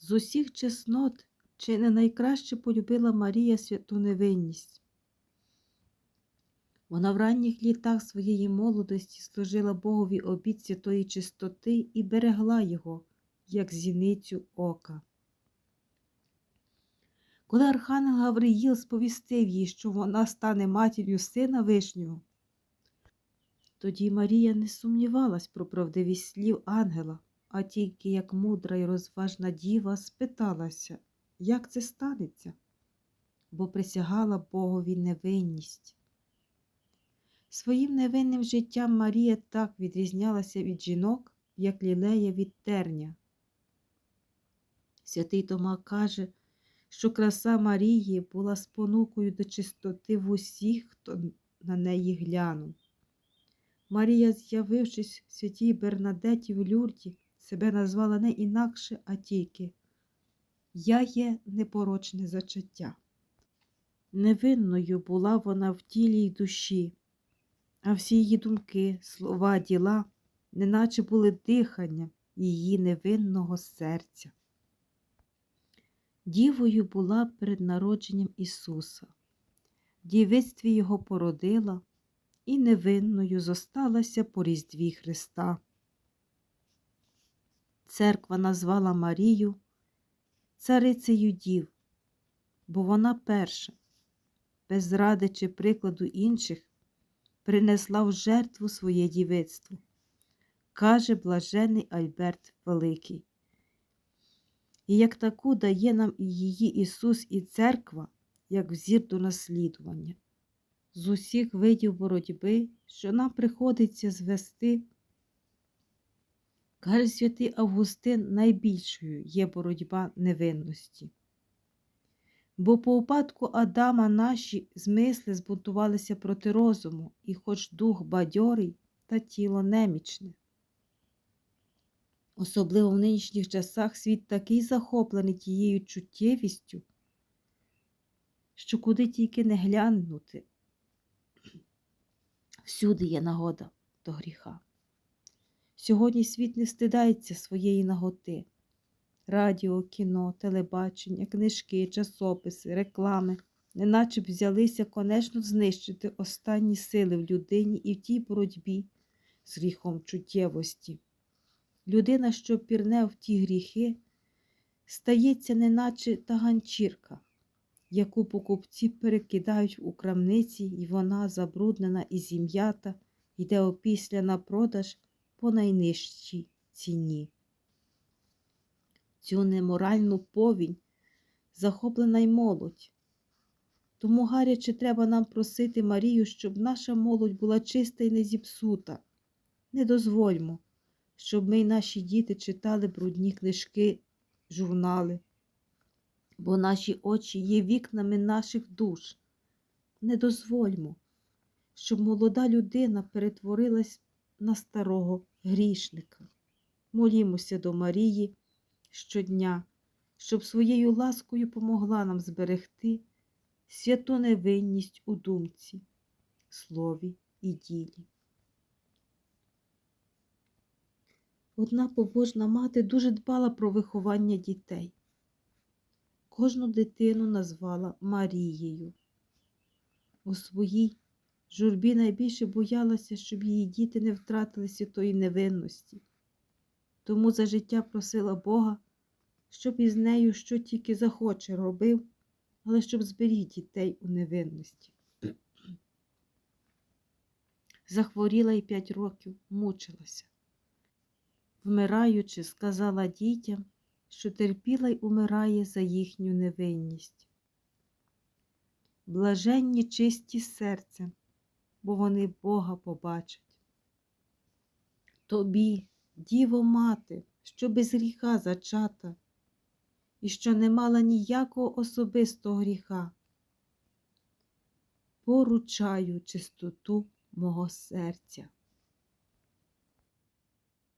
З усіх чеснот чи не найкраще полюбила Марія святу невинність. Вона в ранніх літах своєї молодості служила Богові обід святої чистоти і берегла його, як зіницю ока. Коли Архангел Гавриїл сповістив їй, що вона стане матір'ю сина Вишнього, тоді Марія не сумнівалась про правдивість слів ангела, а тільки як мудра й розважна діва спиталася, як це станеться, бо присягала Богові невинність. Своїм невинним життям Марія так відрізнялася від жінок, як лілея від терня. Святий Тома каже, що краса Марії була спонукою до чистоти в усіх, хто на неї глянув. Марія, з'явившись в святій Бернадеті в Люрді, себе назвала не інакше, а тільки Я є непорочне зачаття. Невинною була вона в тілі й душі, а всі її думки, слова, діла, неначе були дихання її невинного серця. Дівою була перед народженням Ісуса, дівицтві його породила і невинною зосталася по різдві Христа. Церква назвала Марію царицею дів, бо вона перша, без зради чи прикладу інших, принесла в жертву своє дівицтво, каже блажений Альберт Великий. І як таку дає нам її Ісус і церква, як взір до наслідування. З усіх видів боротьби, що нам приходиться звести, каже святий Августин, найбільшою є боротьба невинності. Бо по упадку Адама наші змисли збунтувалися проти розуму, і хоч дух бадьорий та тіло немічне. Особливо в нинішніх часах світ такий захоплений тією чуттєвістю, що куди тільки не глянути, всюди є нагода до гріха. Сьогодні світ не стидається своєї наготи. Радіо, кіно, телебачення, книжки, часописи, реклами, неначе б взялися конечно знищити останні сили в людині і в тій боротьбі з гріхом чуттєвості. Людина, що пірне в ті гріхи, стається неначе та ганчірка, яку покупці перекидають у крамниці, і вона, забруднена і зім'ята, йде опісля на продаж по найнижчій ціні. Цю неморальну повінь захоплена й молодь. Тому гаряче треба нам просити Марію, щоб наша молодь була чиста і не зіпсута. Не дозвольмо щоб ми й наші діти читали брудні книжки, журнали, бо наші очі є вікнами наших душ. Не дозвольмо, щоб молода людина перетворилась на старого грішника. Молімося до Марії щодня, щоб своєю ласкою помогла нам зберегти святу невинність у думці, слові і ділі. Одна побожна мати дуже дбала про виховання дітей. Кожну дитину назвала Марією. У своїй журбі найбільше боялася, щоб її діти не втратили святої невинності. Тому за життя просила Бога, щоб із нею що тільки захоче робив, але щоб зберіг дітей у невинності. Захворіла й п'ять років, мучилася вмираючи, сказала дітям, що терпіла й умирає за їхню невинність. Блаженні чисті серцем, бо вони Бога побачать. Тобі, діво мати, що без гріха зачата, і що не мала ніякого особистого гріха, поручаю чистоту мого серця.